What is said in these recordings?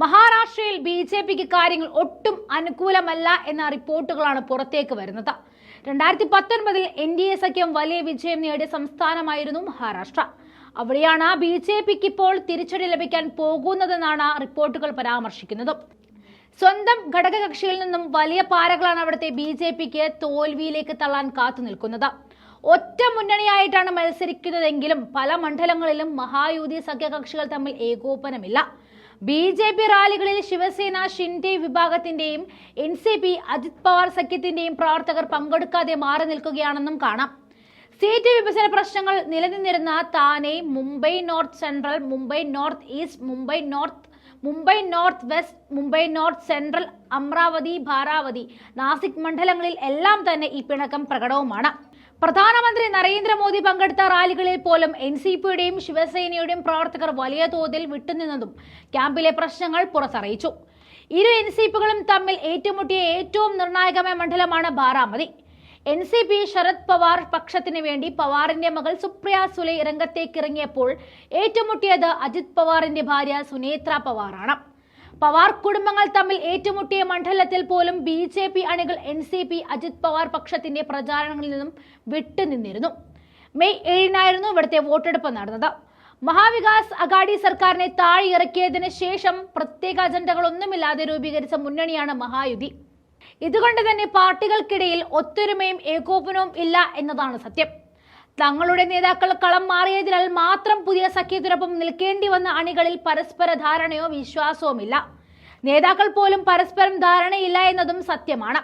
മഹാരാഷ്ട്രയിൽ B J പിക്ക് കാര്യങ്ങൾ ഒട്ടും അനുകൂലമല്ല എന്ന റിപ്പോർട്ടുകളാണ് പുറത്തേക്ക് വരുന്നത്. രണ്ടായിരത്തി പത്തൊൻപതിൽ എൻ ഡി എ സഖ്യം വലിയ വിജയം നേടിയ സംസ്ഥാനമായിരുന്നു മഹാരാഷ്ട്ര. അവിടെയാണ് ബി ജെ പിക്ക് ഇപ്പോൾ തിരിച്ചടി ലഭിക്കാൻ പോകുന്നതെന്നാണ് റിപ്പോർട്ടുകൾ പരാമർശിക്കുന്നത്. സ്വന്തം ഘടകകക്ഷിയിൽ നിന്നും വലിയ പാരകളാണ് അവിടുത്തെ ബി ജെ പിക്ക് തോൽവിയിലേക്ക് തള്ളാൻ കാത്തു നിൽക്കുന്നത്. ഒറ്റ മുന്നണിയായിട്ടാണ് മത്സരിക്കുന്നതെങ്കിലും പല മണ്ഡലങ്ങളിലും മഹായുതി സഖ്യകക്ഷികൾ തമ്മിൽ ഏകോപനമില്ല. ബി ജെ പി റാലികളിൽ Shiv Sena Shinde വിഭാഗത്തിന്റെയും N C P Ajit Pawar സഖ്യത്തിന്റെയും പ്രവർത്തകർ പങ്കെടുക്കാതെ മാറി നിൽക്കുകയാണെന്നും കാണാം. സീറ്റ് വിഭജന പ്രശ്നങ്ങൾ നിലനിന്നിരുന്ന Thane Mumbai north central Mumbai north east Mumbai north Mumbai north west Mumbai north central Amravati ഭാരാവതി Nashik മണ്ഡലങ്ങളിൽ എല്ലാം തന്നെ ഈ പിണക്കം പ്രകടവുമാണ്. പ്രധാനമന്ത്രി നരേന്ദ്രമോദി പങ്കെടുത്ത റാലികളിൽ പോലും എൻ സി പിയുടെയും ശിവസേനയുടെയും പ്രവർത്തകർ വലിയ തോതിൽ വിട്ടുനിന്നതും ക്യാമ്പിലെ പ്രശ്നങ്ങൾ പുറത്തറിയിച്ചു. ഇരു എൻ സി പികളും തമ്മിൽ ഏറ്റുമുട്ടിയ ഏറ്റവും നിർണായകമായ മണ്ഡലമാണ് Baramati. N C P Sharad Pawar പക്ഷത്തിന് വേണ്ടി പവാറിന്റെ മകൾ സുപ്രിയ സുലൈ രംഗത്തേക്കിറങ്ങിയപ്പോൾ ഏറ്റുമുട്ടിയത് അജിത് പവാറിന്റെ ഭാര്യ സുനേത്ര പവാറാണ്. പവാർ കുടുംബങ്ങൾ തമ്മിൽ ഏറ്റുമുട്ടിയ മണ്ഡലത്തിൽ പോലും ബി ജെ പി അണികൾ N C P Ajit Pawar പക്ഷത്തിന്റെ പ്രചാരണങ്ങളിൽ നിന്നും വിട്ടുനിന്നിരുന്നു. മെയ് ഏഴിനായിരുന്നു ഇവിടുത്തെ വോട്ടെടുപ്പ് നടന്നത്. മഹാവികാസ് അഗാഡി സർക്കാരിനെ താഴെയിറക്കിയതിനു ശേഷം പ്രത്യേക അജണ്ടകളൊന്നുമില്ലാതെ രൂപീകരിച്ച മുന്നണിയാണ് മഹായുതി. ഇതുകൊണ്ട് തന്നെ പാർട്ടികൾക്കിടയിൽ ഒത്തൊരുമയും ഏകോപനവും ഇല്ല എന്നതാണ് സത്യം. തങ്ങളുടെ നേതാക്കൾ കളം മാറിയതിനാൽ മാത്രം പുതിയ സഖ്യത്തിനൊപ്പം നിൽക്കേണ്ടി വന്ന അണികളിൽ പരസ്പര ധാരണയോ വിശ്വാസവുമില്ല. നേതാക്കൾ പോലും പരസ്പരം ധാരണയില്ല എന്നതും സത്യമാണ്.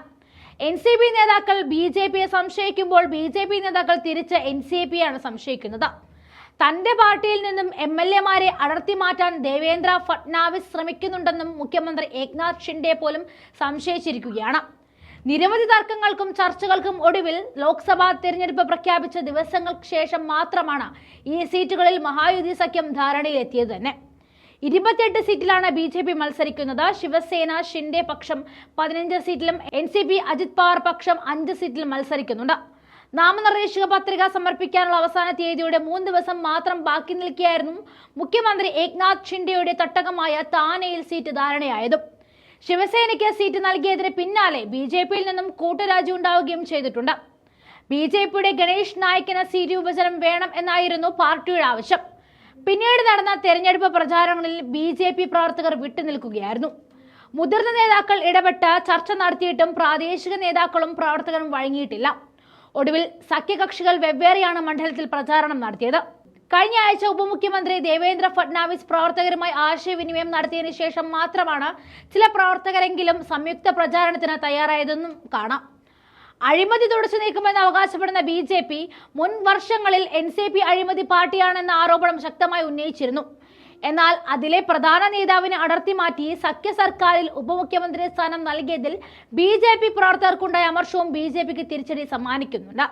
എൻ സി പി നേതാക്കൾ ബി ജെ പിയെ സംശയിക്കുമ്പോൾ ബി ജെ പി നേതാക്കൾ തിരിച്ച് എൻ സി പിയാണ് സംശയിക്കുന്നത്. തന്റെ പാർട്ടിയിൽ നിന്നും എം എൽ എമാരെ അടർത്തി മാറ്റാൻ ദേവേന്ദ്ര ഫട്നാവിസ് ശ്രമിക്കുന്നുണ്ടെന്നും മുഖ്യമന്ത്രി ഏക്നാഥ് ഷിൻഡെ പോലും സംശയിച്ചിരിക്കുകയാണ്. നിരവധി തർക്കങ്ങൾക്കും ചർച്ചകൾക്കും ഒടുവിൽ ലോക്സഭാ തെരഞ്ഞെടുപ്പ് പ്രഖ്യാപിച്ച ദിവസങ്ങൾക്ക് ശേഷം മാത്രമാണ് ഈ സീറ്റുകളിൽ മഹായുതി സഖ്യം ധാരണയിലെത്തിയത് തന്നെ. ഇരുപത്തിയെട്ട് സീറ്റിലാണ് ബി ജെ പി മത്സരിക്കുന്നത്. ശിവസേന ഷിൻഡെ പക്ഷം പതിനഞ്ച് സീറ്റിലും N C P Ajit Pawar പക്ഷം അഞ്ച് സീറ്റിലും മത്സരിക്കുന്നുണ്ട്. നാമനിർദ്ദേശക പത്രിക സമർപ്പിക്കാനുള്ള അവസാന തീയതിയുടെ മൂന്ന് ദിവസം മാത്രം ബാക്കി നിൽക്കുകയായിരുന്നു മുഖ്യമന്ത്രി ഏക്നാഥ് ഷിൻഡെയുടെ തട്ടകമായ താനെയിൽ സീറ്റ് ധാരണയായതും. ശിവസേനയ്ക്ക് സീറ്റ് നൽകിയതിന് പിന്നാലെ ബി ജെ പിയിൽ നിന്നും കൂട്ടുരാജി ഉണ്ടാവുകയും ചെയ്തിട്ടുണ്ട്. ബി ജെ പിയുടെ ഗണേഷ് നായിക്കിന് സീറ്റ് വിഭജനം വേണം എന്നായിരുന്നു പാർട്ടിയുടെ ആവശ്യം. പിന്നീട് നടന്ന തെരഞ്ഞെടുപ്പ് പ്രചാരണങ്ങളിൽ ബി ജെ പി പ്രവർത്തകർ വിട്ടുനിൽക്കുകയായിരുന്നു. മുതിർന്ന നേതാക്കൾ ഇടപെട്ട് ചർച്ച നടത്തിയിട്ടും പ്രാദേശിക നേതാക്കളും പ്രവർത്തകരും വഴങ്ങിയിട്ടില്ല. ഒടുവിൽ സഖ്യകക്ഷികൾ വെവ്വേറെയാണ് മണ്ഡലത്തിൽ പ്രചാരണം നടത്തിയത്. കഴിഞ്ഞ ആഴ്ച ഉപമുഖ്യമന്ത്രി ദേവേന്ദ്ര ഫഡ്നാവിസ് പ്രവർത്തകരുമായി ആശയവിനിമയം നടത്തിയതിനു ശേഷം മാത്രമാണ് ചില പ്രവർത്തകരെങ്കിലും സംയുക്ത പ്രചാരണത്തിന് തയ്യാറായതെന്നും കാണാം. അഴിമതി തുടച്ചു നീക്കുമെന്ന് അവകാശപ്പെടുന്ന ബി ജെ പി മുൻ വർഷങ്ങളിൽ എൻ സി പി അഴിമതി പാർട്ടിയാണെന്ന ആരോപണം ശക്തമായി ഉന്നയിച്ചിരുന്നു. എന്നാൽ അതിലെ പ്രധാന നേതാവിനെ അടർത്തി മാറ്റി സഖ്യ സർക്കാരിൽ ഉപമുഖ്യമന്ത്രി സ്ഥാനം നൽകിയതിൽ ബി ജെ പി പ്രവർത്തകർക്കുണ്ടായ അമർഷവും ബി ജെ പിക്ക് തിരിച്ചടി സമ്മാനിക്കുന്നുണ്ട്.